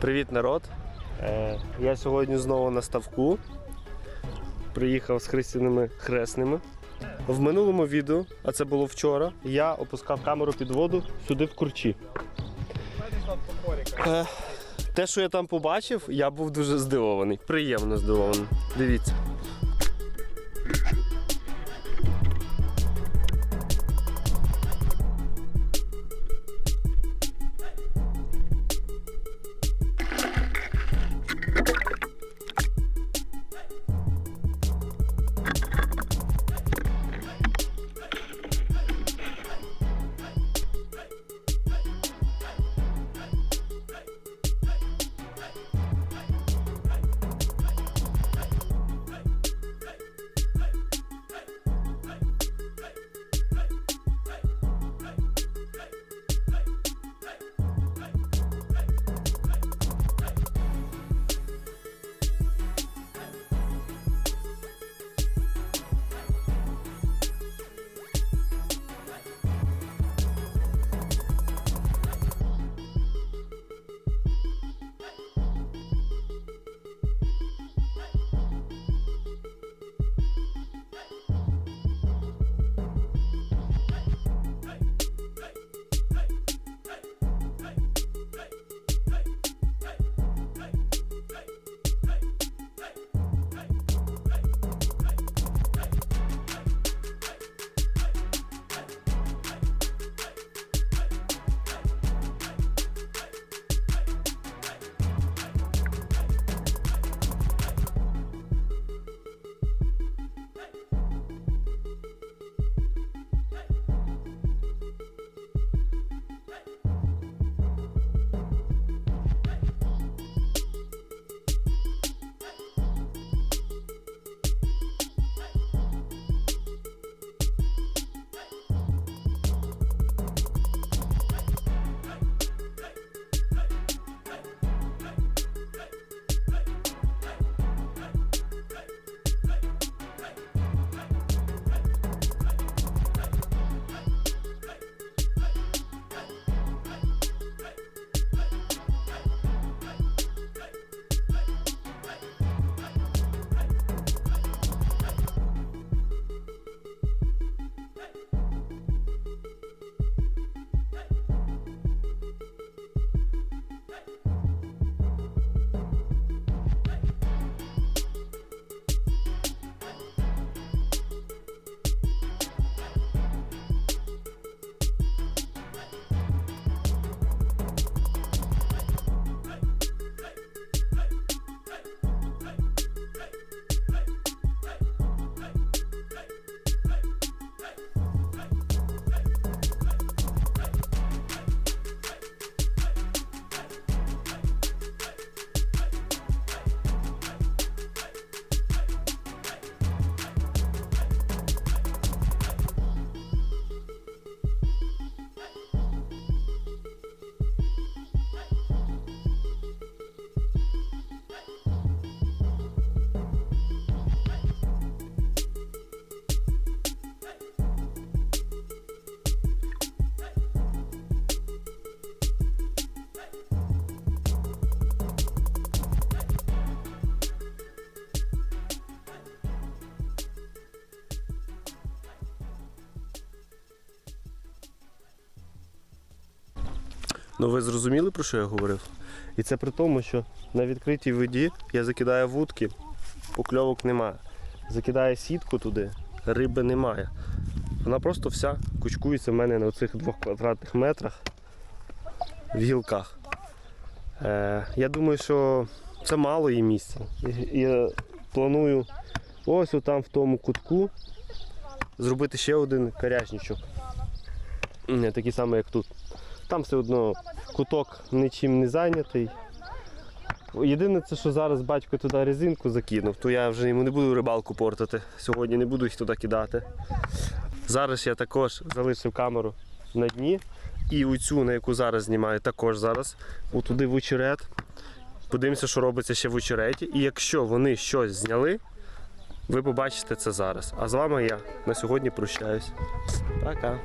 Привіт, народ! Е, я сьогодні знову на ставку. Приїхав з хрестяними хресними. В минулому відео, а це було вчора, я опускав камеру під воду сюди в курчі. Е, те, що я там побачив, я був дуже здивований. Приємно здивований. Дивіться. Ну ви зрозуміли, про що я говорив? І це при тому, що на відкритій воді я закидаю вудки, покльовок немає. Закидаю сітку туди, риби немає. Вона просто вся кучкується в мене на цих двох квадратних метрах в гілках. Е, я думаю, що це мало їй місця. Я планую ось там в тому кутку зробити ще один карячничок. Не такий самий, як тут. Там все одно куток нічим не зайнятий. Єдине, це що зараз батько туди резинку закинув, то я вже йому не буду рибалку портити. Сьогодні не буду їх туди кидати. Зараз я також залишив камеру на дні. І оцю, на яку зараз знімаю, також зараз. Отуди в очерет. Подивимося, що робиться ще в очереті. І якщо вони щось зняли, ви побачите це зараз. А з вами я на сьогодні прощаюсь. Пока.